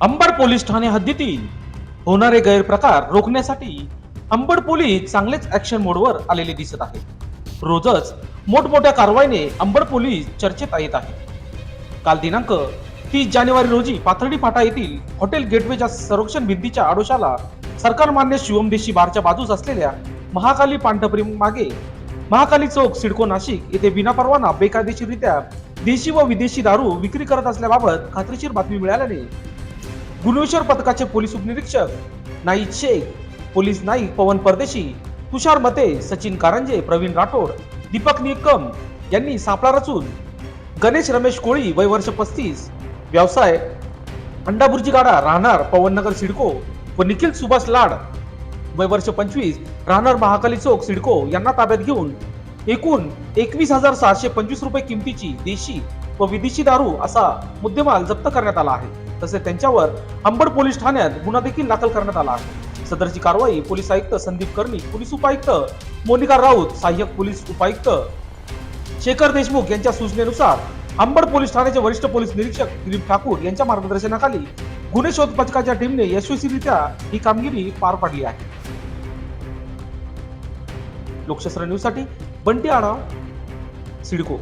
Ambad police Thane हद्दीतील होणारे गैरप्रकार रोखण्यासाठी अंबड पोलीस चांगलेच ऍक्शन मोडवर आलेले दिसत आहे रोजच मोठमोठ्या कारवाईने अंबड पोलीस चर्चेत येत आहे काल दिनांक तीस जानेवारी रोजी पाथर्डी फाटा येथील हॉटेल गेटवेच्या संरक्षण भिंतीच्या आडोशाला सरकार मान्य शिवम देशी बारच्या बाजूस असलेल्या महाकाली पांढरपुरी मागे महाकाली चौक सिडको नाशिक येथे विनापरवाना बेकायदेशीररित्या देशी व विदेशी दारू विक्री करत असल्याबाबत खात्रीशीर बातमी मिळाल्याने गुन्हेश्वर पथकाचे पोलीस उपनिरीक्षक नाईक शेख पोलीस नाईक पवन परदेशी तुषार मते सचिन कारंजे प्रवीण राठोड दीपक निकम यांनी सापळा रचून गणेश रमेश कोळी वय वर्ष पस्तीस व्यवसाय अंडाबुर्जी गाडा राहणार पवननगर सिडको व निखिल सुभाष लाड वय वर्ष पंचवीस राहणार महाकाली चौक सिडको यांना ताब्यात घेऊन एकूण एकवीस हजार सहाशे पंचवीस रुपये किमतीची देशी व विदेशी दारू असा मुद्देमाल जप्त करण्यात आला आहे. तसेच त्यांच्यावर अंबड पोलीस ठाण्यात गुन्हा देखील दाखल करण्यात आला आहे. सदरची कारवाई पोलीस आयुक्त संदीप कर्णी पोलीस उपायुक्त मोनिका राऊत सहाय्यक पोलीस उपायुक्त शेखर देशमुख यांच्या सूचनेनुसार अंबड पोलीस ठाण्याचे वरिष्ठ पोलीस निरीक्षक दिलीप ठाकूर यांच्या मार्गदर्शनाखाली गुन्हे शोध पथकाच्या टीमने यशस्वीरित्या ही कामगिरी पार पाडली आहे. लोकशास्त्र न्यूजसाठी बंटी आढाव सिडको.